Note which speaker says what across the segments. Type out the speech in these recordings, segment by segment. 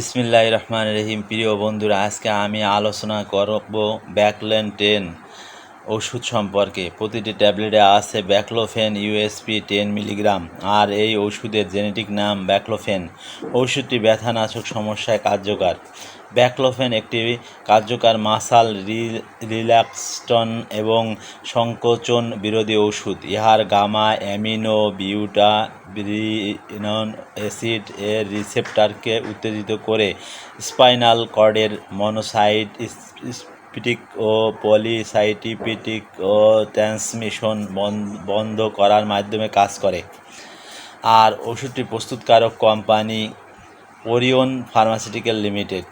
Speaker 1: বিসমিল্লাহ রহমান রহিম। প্রিয় বন্ধুরা, আজকে আমি আলোচনা করব ব্যাকলেন টেন ওষুধ সম্পর্কে। প্রতিটি ট্যাবলেটে আছে ব্যাকলোফেন, ইউএসপি টেন মিলিগ্রাম, আর এই ওষুধের জেনেটিক নাম ব্যাকলোফেন। ওষুধটি ব্যথানাশক সমস্যায় কার্যকর। ব্যাকলোফেন একটি কার্যকর মাসাল রিল্যাক্সটন এবং সংকোচন বিরোধী ওষুধ। ইহার গামা অ্যামিনো বিউটা অ্যাসিড এর রিসেপ্টারকে উত্তেজিত করে স্পাইনাল কর্ডের মনোসাইট স্পিটিক ও পলিসাইটিপিটিক ও ট্রান্সমিশন বন্ধ করার মাধ্যমে কাজ করে। আর ওষুধটি প্রস্তুতকারক কোম্পানি ওরিয়ন ফার্মাসিউটিক্যাল লিমিটেড।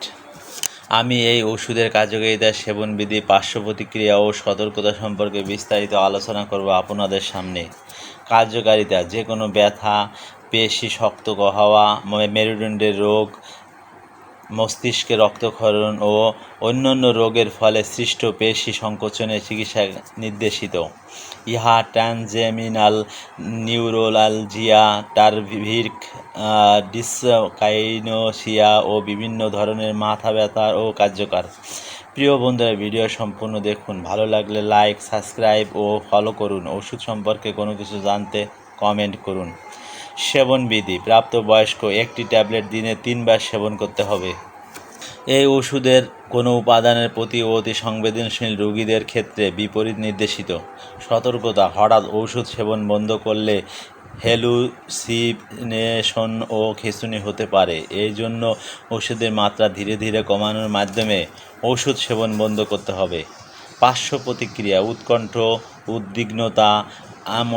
Speaker 1: আমি এই ওষুধের কার্যকারিতা সেবনবিধি পার্শ্ব প্রতিক্রিয়া ও সতর্কতা সম্পর্কে বিস্তারিত আলোচনা করব আপনাদের সামনে। কার্যকারিতা যে কোনো ব্যথা, পেশি শক্ত হওয়া মেরুদণ্ডের রোগ, মস্তিষ্কে রক্তক্ষরণ ও অন্যান্য রোগের ফলে সৃষ্ট পেশি সংকোচনের চিকিৎসা নির্দেশিত। ইহা ট্রানজেমিনাল নিউরোলালজিয়া টার্ভিক ডিসকাইনোসিয়া ও বিভিন্ন ধরনের মাথা ব্যথা ও কার্যকর। প্রিয় বন্ধুরা, ভিডিও সম্পূর্ণ দেখুন। ভালো লাগলে লাইক সাবস্ক্রাইব ও ফলো করুন। ওষুধ সম্পর্কে কোনো কিছু জানতে কমেন্ট করুন। সেবনবিধি, প্রাপ্তবয়স্ক, একটি ট্যাবলেট দিনে তিনবার সেবন করতে হবে। এই ওষুধের কোনো উপাদানের প্রতি অতি সংবেদনশীল রোগীদের ক্ষেত্রে বিপরীত নির্দেশিত। সতর্কতা, হঠাৎ ঔষধ সেবন বন্ধ করলে হেলুসিনেশন ও খিঁচুনি হতে পারে। এই জন্য ওষুধের মাত্রা ধীরে ধীরে কমানোর মাধ্যমে ওষুধ সেবন বন্ধ করতে হবে। পার্শ্ব প্রতিক্রিয়া, উৎকণ্ঠ, উদ্বিগ্নতা, আম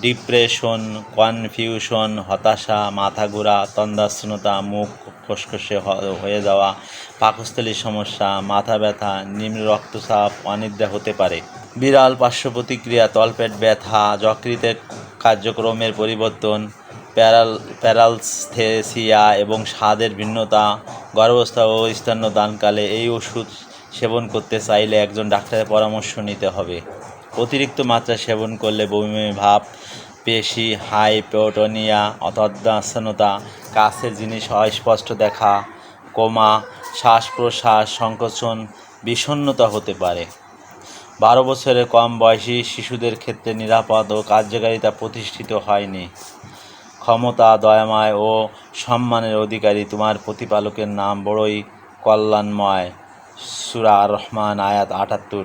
Speaker 1: ডিপ্রেশন, কনফিউশন, হতাশা, মাথা ঘোরা তন্দাচ্ছন্নতা মুখ খসখসে হয়ে যাওয়া পাকস্থলীর সমস্যা, মাথা ব্যথা, নিম্ন রক্তচাপ, অনিদ্রা হতে পারে। বিড়াল পার্শ্ব প্রতিক্রিয়া, তলপেট ব্যথা, যকৃতের কার্যক্রমের পরিবর্তন, প্যারাল, প্যারালস্থেসিয়া এবং স্বাদের ভিন্নতা গর্ভস্থা ও স্তন্যদানকালে এই ওষুধ সেবন করতে চাইলে একজন ডাক্তারের পরামর্শ নিতে হবে। অতিরিক্ত মাত্রা সেবন করলে বমি ভাব পেশি, হাইপোটোনিয়া অতদাসনতা কাছের জিনিস অস্পষ্ট দেখা, কোমা শ্বাস প্রশ্বাস সংকোচন বিষণ্নতা হতে পারে। বারো বছরের কম বয়সী শিশুদের ক্ষেত্রে নিরাপদ ও কার্যকারিতা প্রতিষ্ঠিত হয়নি। ক্ষমতা, দয়াময় ও সম্মানের অধিকারী তোমার প্রতিপালকের নাম বড়ই কল্যাণময়। সুরা রহমান আয়াত আটাত্তর।